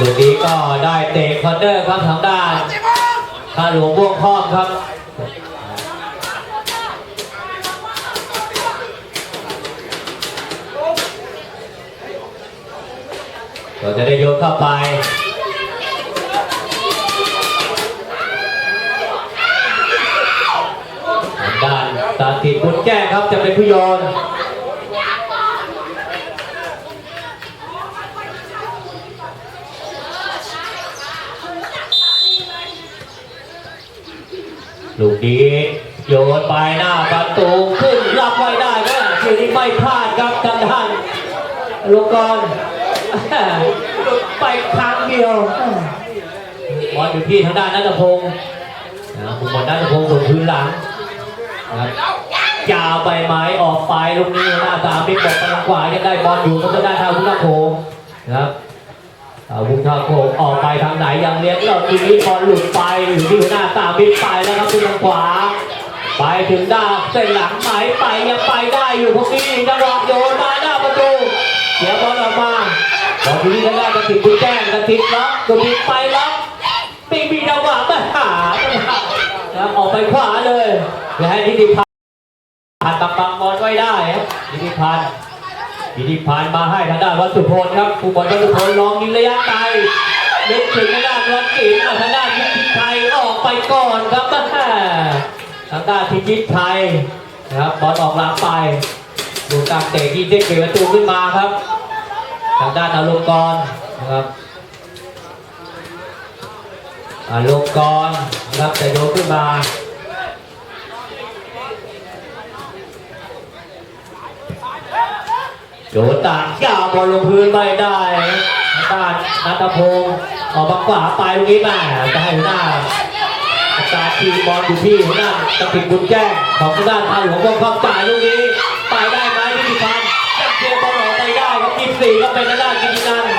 ลูกนี้ก็ได้เตะคอร์เนอร์ครับทางด้านข้าหลวงม่วงครอบครับก็จะได้โยนเข้าไปทางด้านตาติดบุญแก้ครับจะเป็นผู้โยน ลูกนี้โยนไปหน้าประตูขึ้นรับไว้ได้ก็ทีนี้ไม่พลาดครับทางด้านลูกกรหลุดไปครั้งเดียวบอลอยู่ที่ทางด้านนัทพงศ์นะคุณบอลนัทพงศ์ส่งพื้นหลังนะครับยาใบไม้ออกไปลูกนี้หน้าสาไมบิ๊กบอกไปทางขวายังได้บอลอยู่ก็จะได้ทางพุทธโขงนะครับ วุธท่าโคงออกไปทางไหนยังเลี้ยงเราทีนี้บอลหลุดไปอยู่ที่หน้าตาบินไปแล้วครับที่ทางขวา ไปถึงด้านเส้นหลังไหมไปยังไปได้อยู่พวกนี้จังหวะโยนมาหน้าประตูเสียบอลออกมาบอลทีนี้ทางด้านกระติกบุญแจ้งกระติกล็อกกระติกไปล็อกปีมีจังหวะมาหาแล้วออกไปขวาเลยและให้นิติพันธ์ผ่านตักบังบอลไว้ได้นิติพันธ์ พิธีพานมาให้ทางด้านวัสุพลครับผู้บอลวัสุพลลองยิงระยะไกลนึกถึงทางด้านวัดกินทางด้านพิชิตชัยออกไปก่อนครับทางด้านพิชิตชัยนะครับบอลออกหลังไปดูการเตะที่เด็กเปิดประตูขึ้นมาครับทางด้านอารมณ์กรนะครับอารมณ์กรนะครับจะโยกขึ้นมา โยตานยาวบอลลงพื้นไม่ได้ทางด้านนัทพงศ์ออกมาขวาไปลูกนี้แม่จะให้หัวหน้าอาจารย์ทีบอลอยู่ที่หัวหน้าตะปิดบุญแจ้ของทางด้านทางหลวงวงความจ่ายลูกนี้ไปได้ไหมนิติพันธ์ยังเชียร์บอลออกไปได้ครับยี่สี่ก็เป็นทางด้านกิตินันท์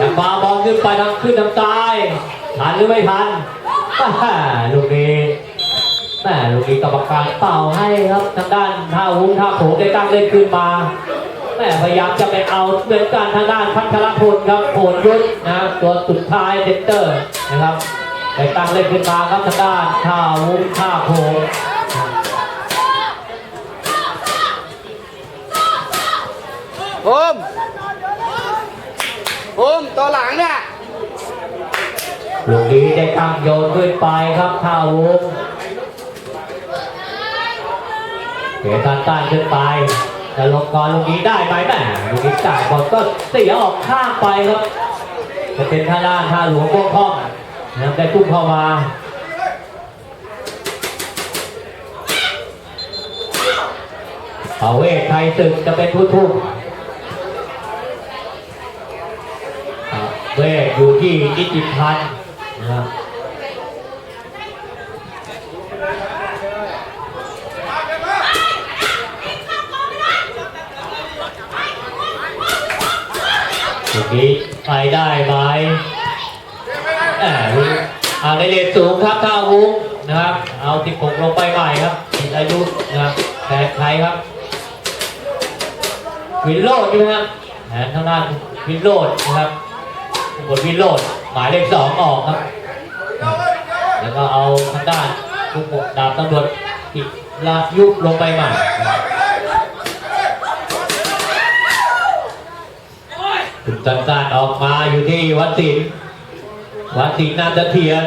ยังมาบอลขึ้นไปทางขึ้นทางซ้ายทันหรือไม่ทันลูกนี้แม่ลูกนี้กรรมการเป่าให้ครับทางด้านท่าวุ้งท่าโขงได้ตั้งเล่นขึ้นมา แม่พยายามจะไปเอาเหมือนกันทางด้านพัชรพลครับโผลยุทธนะตัวสุดท้ายเซนเตอร์นะครับไปตั้งเล่นขึ้นมาครับทางด้านท่าวุ้งท่าโพงภูมิภูมิตัวหลังเนี่ยลูกนี้ได้ตั้งโยนขึ้นไปครับท่าวุ้งเกียรตันต้านขึ้นไป แต่ลงกรลูกนี้ได้ไหมแม่ลูกนี้จ่ายบอลก็เสียออกข้างไปครับจะเป็นท่าด้านท่าหลวงพวกข้องนะครับได้ตุ้มเข้ามาเอาเวทไทยศึกจะเป็นผู้ทุ่มเวทอยู่ที่นิติพันธ์นะครับ ทีนี้ไปได้ไหมแหมเอาในเลนสูงครับท่าวุ้งนะครับ เอาติปกลงไปใหม่ครับติดอายุนะครับแทนใครครับวินโรดใช่ไหมครับแผนทางด้านวินโรดนะครับบทวินโรดหมายเลขสองออกครับ แล้วก็เอาทางด้านผู้ปกดาบตำรวจอีกลายุบลงไปใหม่ คุณจันทร์ออกมาอยู่ที่วัดศิลป์วัดศิลป์นามเสถียร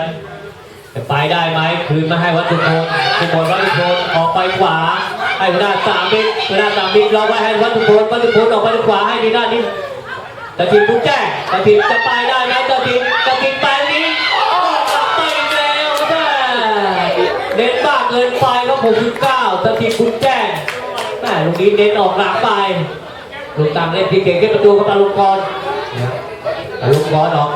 จะไปได้ไหมคืนมาให้วัดสุพลสุพลวัดสุพลออกไปขวาให้หน้าสามบิ๊กหัวหน้าสามบิ๊กเราไว้ให้วัดสุพลวัดสุพลออกไปขวาให้ดีด้านนี้ตะทีมผู้แจ้งตะทีมจะไปได้ไหมตะทีมตะทีมไปนี้กลับไปแล้วแม่เน้นมากเกินไปครับผมคือเก้าตะทีมผู้แจ้งแม่ลูกนี้เน้นออกหลังไป ลูกตามเล่นที่เก่งที่ประตูกับตาลุงกรตาลุงกรออก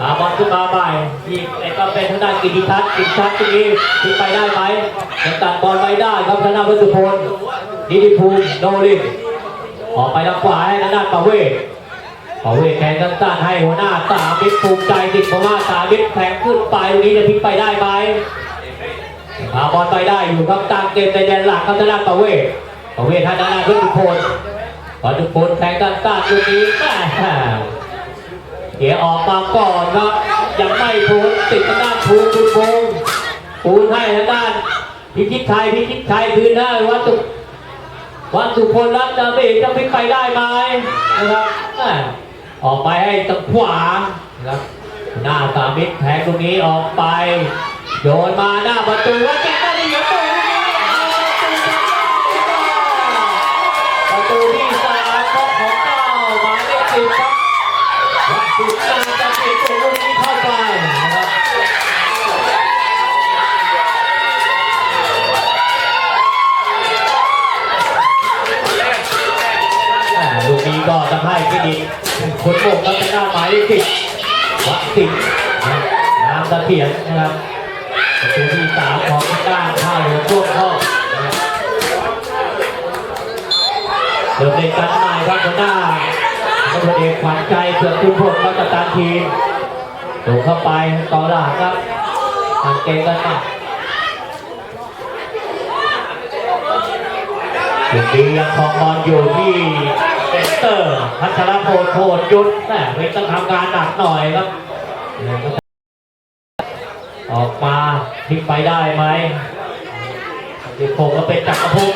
ตาบอลขึ้นมาใหม่ยิงไอ้ก็เป็นทางด้านกิติทัศน์กิติทัศน์ตรงนี้ที่ไปได้ไหมยังตัดบอลไว้ได้ครับทางด้านวัสุพลนิติภูมิโนลินออกไปทางขวาให้ทางด้านปาเวศปาเวศแทงสั้นๆให้หัวหน้าสามิตรภูมิใจติดเพราะว่าสามิตรแทงขึ้นไปตรงนี้จะพลิกไปได้ไหมพาบอลไปได้อยู่ครับตามเกมในแดนหลักครับทางด้านปาเวศ ปาเวศทางด้านวัสุพอทุกคนแทงด้านต้านตัวนี้แม่เดี๋ยวออกมาก่อนครับยังไม่พ้นติดทางด้านภูมิคุณพงปูนให้ทางด้านพิชิตชัยพิชิตชัยคืนให้วัดสุวัดสุพลรัตน์จะเบรกจะพลิกไปได้ไหมนะครับออกไปให้ตะขวานะครับหน้าสามิตรแทงตรงนี้ออกไป โยนมาหน้าประตูว่าแกำให้เครดิตคนโบกก็จะหน้าหมายเลขสิบวัดสิงห์น้ำตะเพียนนะครับประตูที่สามของด้านข้าวหลวงพวกพ่อเดิมเล่นกันใหม่ครับหัวหน้าพระเอกขวัญใจเสือคุณพลรัตตานทีมถูกเข้าไปต่อหลังครับทางเกมกันมาจุดนี้ยังคองบอลอยู่ที่ นเตอร์พัชรพลโพดยุทธแม่ไม่ต้องทำงานหนักหน่อยครับ ออกมาพลิกไปได้ไหมดิพงศ์ก็เป็นจักรภพ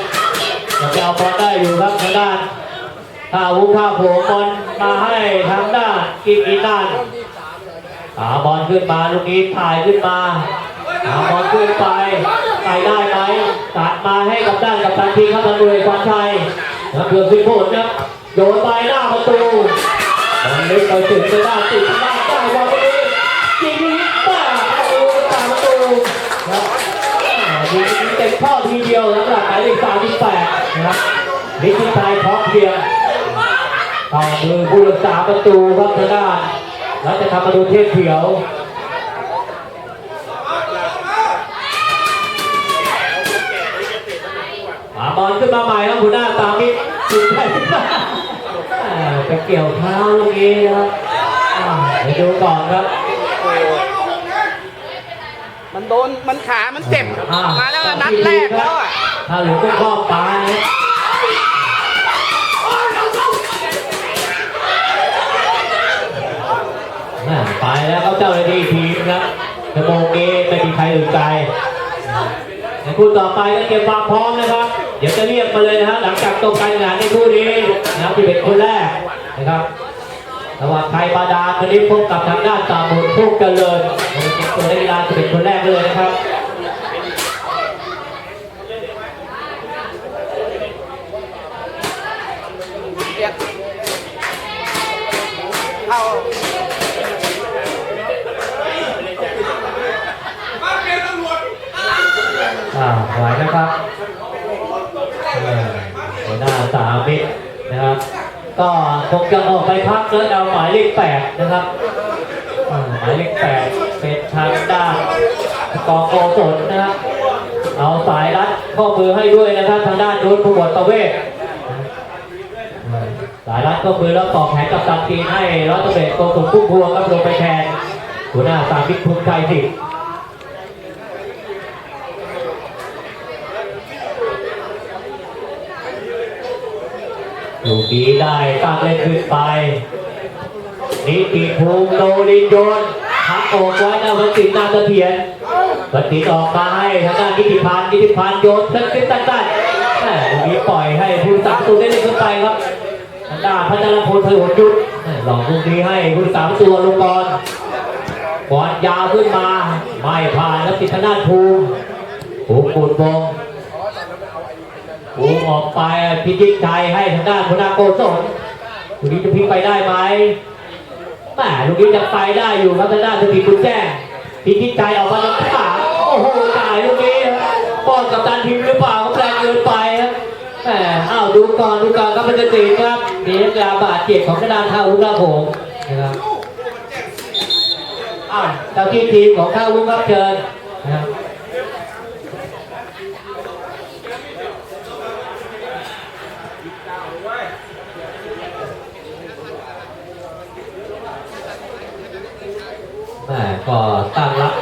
ยังจะเอาบอลได้อยู่ครับทางด้านถ้าวุ้ข้าโผบอลมาให้ทางด้านกิกอีนานหาบอลขึ้นมาลูกนี้ถ่ายขึ้นมาหาบอลขึ้นไปไปได้ไหมตัดมาให้กับด้านกับตันทีครับทางด้วยควันชัยแล้วเกือบสิบผลครับ โยนไปหน้าประตูบอลเล็กไปถึงได้ติดด้านได้บอลไปเลยยิงป้าประตูตามประตูนะยิงเต็มข้อทีเดียวสำหรับหมายเลขสามที่แปดนะครับนิชิชัยพร้อมเพียงต่อมือผู้รักษาประตูครับทางด้านแล้วจะทำประตูเทพเขียวหาบอลขึ้นมาใหม่ครับหัวหน้าตามิดสุดท้าย ไปเกี่ยวเท้าลูกนี้นะครับอ่าไปดูก่อนครับ มันโดน มันขา มันเจ็บ อ่มาแล้วนัดแรกแล้วอะ ถ้าหลวงก็ครอบตาเนี่ยน่ะไปแล้วเขาเจ้าหน้าที่ทีมครับชั่วโมงนี้ไม่มีใครอื่นใจในคู่ต่อไปก็เตรียมความพร้อมนะครับ เดี๋ยวจะเรียกมาเลยนะฮะหลังจากจบการแข่งขันในคู่นี้นะครับที่เป็นคนแรกนะครับระหว่างไทยบาดาลวันนี้พบกับทางด้านตาบุญพุกเจริญเป็นตัวนักกีฬาจะเป็นคนแรกเลยนะครับเรียกเข้าอ่าไหวนะครับ หน้าสามมิตรนะครับ ก็คงจะออกไปพักแล้วเอาหมายเลขแปดนะครับหมายเลขแปดเป็นทางด้านกองโกศลนะครับเอาสายรัดข้อมือให้ด้วยนะครับทางด้านนู้นผู้บวชประเวศสายรัดข้อมือแล้วต่อแขนกับตันทีให้ร้อยตำรวจโกศลผู้พวงครับลงไปแทนหัวหน้าสามมิตรภูมิใจสิทธิ์ ลูกนี้ได้ตั้งเล่นขึ้นไปนิติภูมิโดรินโยนทักโอกไว้นะวันติดนาเสถียรวันติดออกมาให้ทางด้านนิติพันธ์นิติพันธ์โยนสั้นๆสั้นๆแม่ลูกนี้ปล่อยให้ผู้สาประตูได้เล่นขึ้นไปครับทางด้านพัชรพลเทวยุทธแม่หลอกลูกนี้ให้ผู้สาประตูลงบอลบอลยาวขึ้นมา ไม่ผ่านแล้วติดทางด้านภูมิภูมิปูดวง ปูออกไปพิจิตชัยให้ทางด้านพนาโกศลลูกนี้จะพลิกไปได้ไหมแหมลูกนี้จะไปได้อยู่ครับทางด้านสติบุญแจ้งพิจิตชัยออกมาทางขวาโอ้โหจ่ายลูกนี้ครับป้อนกับตันทีมหรือเปล่าครับแรงเกินไปครับแหมอ้าวดูก่อนดูก่อนครับมันจะตีครับมีนักกีฬาบาดเจ็บของทางด้านท่าวุ้งครับผมนะครับอ้าวเจ้าที่ทีมของท่าวุ้งครับเชิญนะครับ ม่ก็ตั้งรับ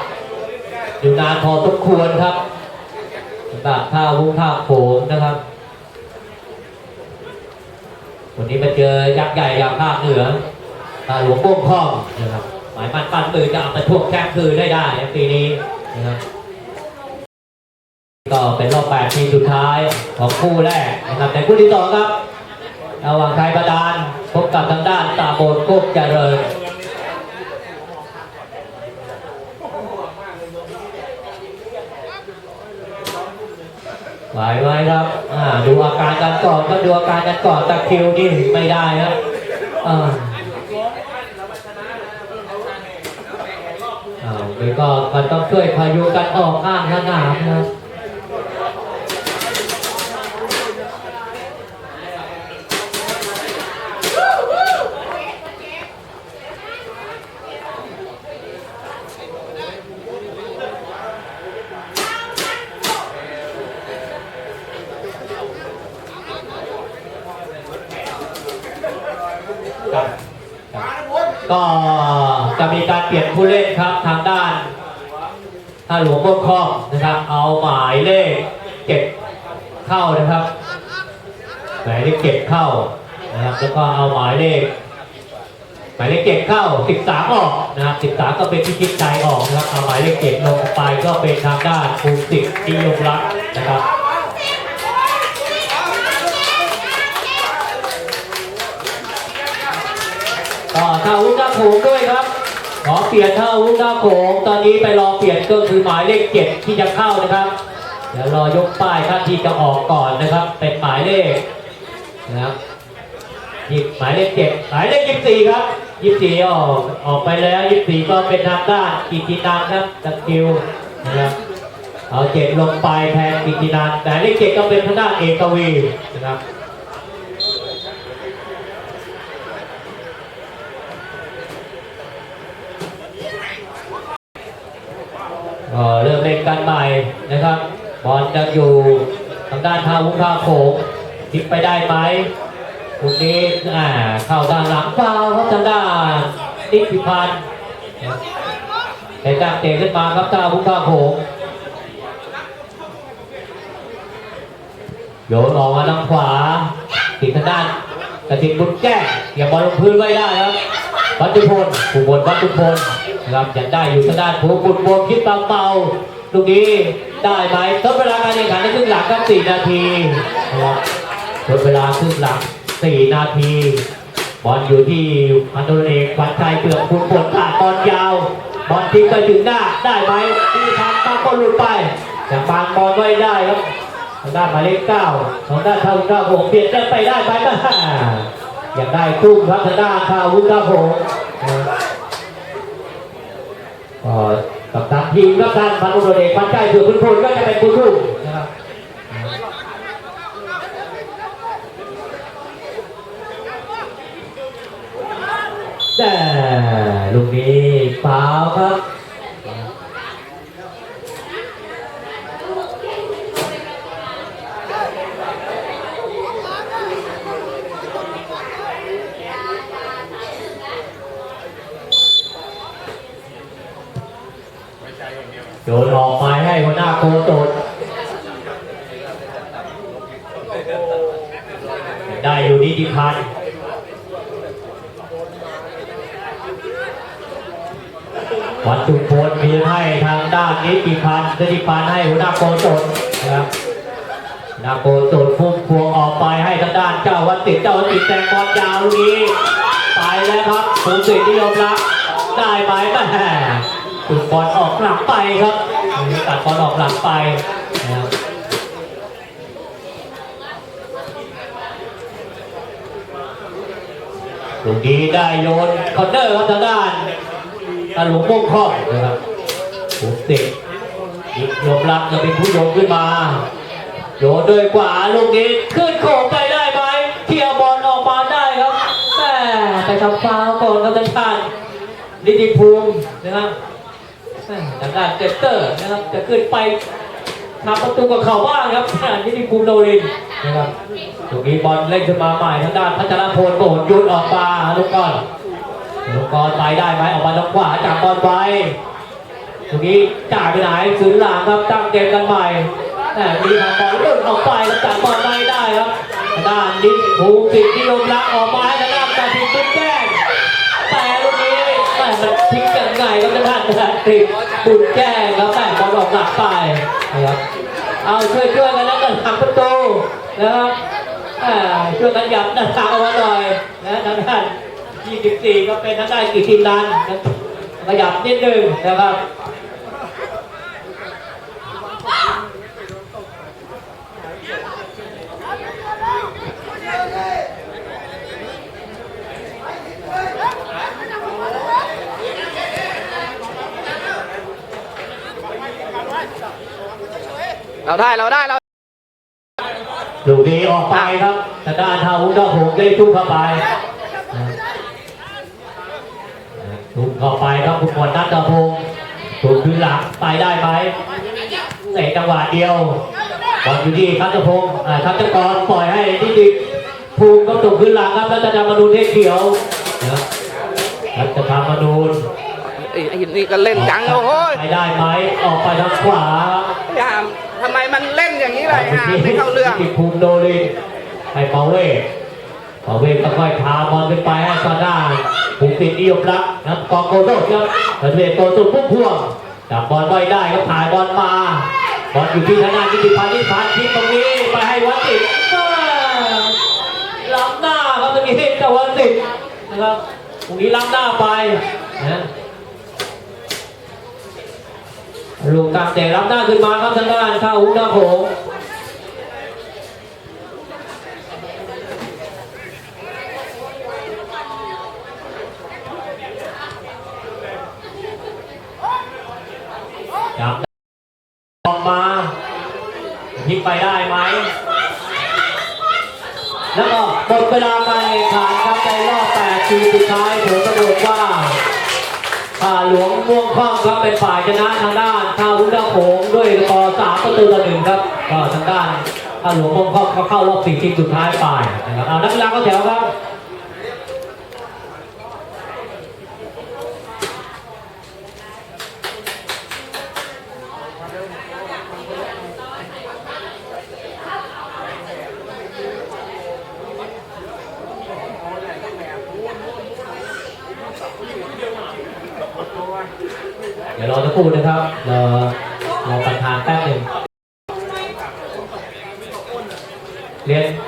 อยู่นานพอสมควรครับสำหรับท่าวุ้งท่าโขงนะครับ วันนี้มาเจอยักษ์ใหญ่ยางภาคเหนือตาหลวงโป้งข้องนะครับ หมายมันปั้นมือจะเอามาทวงแชมป์คืนได้ได้ปีนี้นะครับก็เป็นรอบแปดทีมสุดท้ายของคู่แรกนะครับในคู่ที่สองครับระหว่างไทยประดานพบกับทางด้านตาโบนโคกเจริญ ไหวไหมครับอ่าดูอาการกันก่อนก็ดูอาการกันก่อนตะคิวนี่ไม่ได้ครับอ่าหรือก็มันต้องช่วยพายุกันออกข้างสนามนะครับ ครับก็จะมีการเปลี่ยนผู้เล่นครับทางด้านท่าหลวงพ่อคล้องนะครับ เอาหมายเลขเก็บเข้านะครับหมายเลขเก็บเข้านะครับแล้วก็เอาหมายเลขหมายเลขเก็บเข้า 13 ออกนะครับ13 ก็เป็นพิชิตใจออกนะครับเอาหมายเลขเก็บลงไปก็เป็นทางด้านภูมิสิทธิ์นิยมรักษ์นะครับ ก็ท่าวุ้งหน้าโขงด้วยครับ ขอเปลี่ยนท่าวุ้งหน้าโขงตอนนี้ไปรอเปลี่ยนก็คือหมายเลขเจ็ดที่จะเข้านะครับเดี๋ยวรอยกป้ายท่าที่จะออกก่อนนะครับ เป็นหมายเลขนะครับหยิบหมายเลขเจ็ดหมายเลขยี่สิบสี่ครับยี่สิบสี่ออกออกไปแล้วยี่สิบสี่ก็เป็นทางด้านกิตินันครับตะคิวนะครับเอาเจ็ดลงไปแทนกิตินันหมายเลขเจ็ดก็เป็นทางด้านเอกวีนะครับ ก็เริ่มเล่นกันใหม่นะครับบอลจะอยู่ทางด้านท่าวุ้งท่าโขงพลิกไปได้ไหมตรงนี้อ่าเข้าด้านหลังฟาครับทางด้านนิติพันธ์แต่จ้างเตะขึ้นมาครับท่าวุ้งท่าโขงโยนออกมาทางขวาติดทางด้านกระติกบุญแก้อย่าบอลลงพื้นไว้ได้ครับวัตถุพลผู้บนวัตถุพล นะครับยังได้อยู่ทางด้านผู้บุญบนคิดเบาๆลูกนี้ได้ไหมทดเวลาการแข่งขันในครึ่งหลังครับ4นาทีนะครับทดเวลาครึ่งหลัง4นาทีบอลอยู่ที่พันธุเอกขวัญชัยเปลือกคุณปวดขาดบอลยาวบอลทิ้งไปถึงหน้าได้ไหมที่ทางตั้งก็หลุดไปแต่บางบอลไว้ได้ครับทางด้านหมายเลขเก้าทางด้านท่าเก้าผมเปลี่ยนได้ไปได้ไหมอยากได้ตุ้มครับทางด้านข้าววุ้นครับผม ก็กับทางทีมกับตันพันธุ์ตำรวจเอกพันใจเผื่อคุณพลก็จะเป็นผู้ทุ่มนะครับแต่ลูกนี้ฟาวครับ โยนออกไป โคโตดได้อยู่นิติพันธ์วัตถุพลมีให้ทางด้านนิติพันธ์นิติพันธ์ให้หัวหน้าโคโตดนะครับหัวหน้าโคโตดพุ่งพวงออกไปให้ทางด้านเจ้าวัดติดเจ้าวัดติดแตงบอลยาวนี้ไปแล้วครับภูมิสิทธิ์นิยมรักได้ไหมแม่ตุดบอลออกหลังไปครับ ตัดบอลออกหลังไปนะครับลูกนี้ได้โยนคอนเนอร์ครับทางด้านตาหลวงโป้งข้องนะครับภูมิสิทธิ์ยิงยมรักจะเป็นผู้โยนขึ้นมา โยนด้วยขวาลูกนี้ขึ้นโขงไปได้ไหมเคลียบอลออกมาได้ครับแต่ไปทำฟาวล์ก่อนครับท่านนิติภูมินะครับ ทางด้านเจสเตอร์นะครับจะขึ้นไปทำประตูกับเขาบ้างครับนิติภูมิโดรินนะครับตรงนี้บอลเล่นขึ้นมาใหม่ทางด้านพัชรพลโดดยุดออกมาลูกก้อนลูกก้อนไปได้ไหมออกมาทางขวาจับบอลไว้ตรงนี้จ่ายไปไหนศูนย์หลังครับตั้งเกมกันใหม่แต่มีทางบอลลุดออกไปแล้วจับบอลไม่ได้ครับทางด้านดิภูสิทธิ์นิยมรักออกมาให้ทางด้านการทิงตุ้แจ้งแต่ลูกนี้แม่มันทิ้งกันไงครับทางด้านการทิงตุ้แก้งครับแม่บอลออกหลักไปนะครับเอาช่วยช่วยกันแล้วกันทำประตูนะครับช่วยกันหยับหน้าตางเอาไว้หน่อยนะทางด้าน24 ก็เป็นทางด้านกิติรันนะครับขยับนิดนึงนะครับ เราได้เราได้เราลูกนี้ออกไปครับทางด้านทาวุฒิหงได้ทุ่มเข้าไปทุ่มเข้าไปครับคุณหมวดนัทพงศ์ถูกคืนหลังไปได้ไหมเตะจังหวะเดียวบอลอยู่ที่ทัศพงศ์อ่าทัศกรปล่อยให้ที่ดิภูมิก็ถูกคืนหลังครับแล้วจะทำมาดูเทศเขียวนะรัชธรรมนูญไอ้ไอ้นี่ก็เล่นจังโอ้โหไปได้ไหมออกไปทางขวายาม ทำไมมันเล่นอย่างนี้เลยฮะไม่เข้าเรื่องภูมิโดริให้ปาเวปาเวศก็ค่อยพาบอลขึ้นไปให้ซาด้าภูมิติดนิยมรักนะกองโกโดครับประเทศโตสุดพุ่มพวงจับบอลไว้ได้ก็ถ่ายบอลมาบอลอยู่ที่ทางด้านกิติพันธ์ที่พันธ์ที่ตรงนี้ไปให้วัดสิล้ำหน้าครับตรงนี้กับวัดสิทธิ์นะครับตรงนี้ล้ำหน้าไปนะ ลูกตามแต่ล้ำหน้าขึ้นมาครับทางด้านข้าหุ้นหน้าโขงจับออกมาพลิกไปได้ไหม แล้วก็หมดเวลาการแข่งขันครับในรอบ8ทีมสุดท้ายผลปรากฏว่า หลวงม่วงข้องครับเป็นฝ่ายชนะทางด้านท่าวุ้นดาโขงด้วยสกอร์สามประตูต่อหนึ่งครับก็ทางด้านข้าหลวงม่วงข้องก็เข้ารอบสี่ทีมสุดท้ายไปนะครับเอานักกีฬาเข้าแถวครับ เดี๋ยวรอจะพูดนะครับรอรอประธานแป๊บหนึ่ง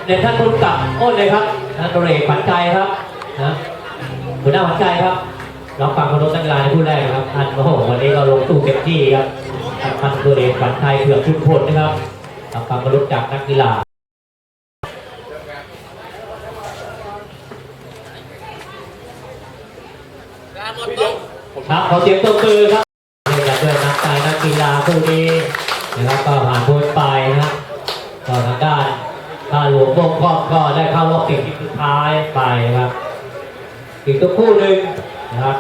เรียนเรียนท่านผู้กำกับอ้นเลยครับท่านตเรศขวัญใจครับนะหัวหน้าขวัญใจครับรับฟังคารพนักกีฬาในผู้แรกครับท่านโอ้โหวันนี้ก็ลงสู้เต็มที่ครับท่านพันตเรศขวัญใจเผือกชุมพลนะครับรับฟังคารพจากนักกีฬาครับขอเสียงตบมือครับเล่นกันด้วยนักการนักกีฬาคู่นี้นะครับก็ผ่านพ้นไปนะครับก็ทางด้าน ข้าหลวงพวกขอก็ได้เข้ารอบสี่ทีมสุดท้ายไปนะครับ อีกตัวคู่หนึ่งนะครับ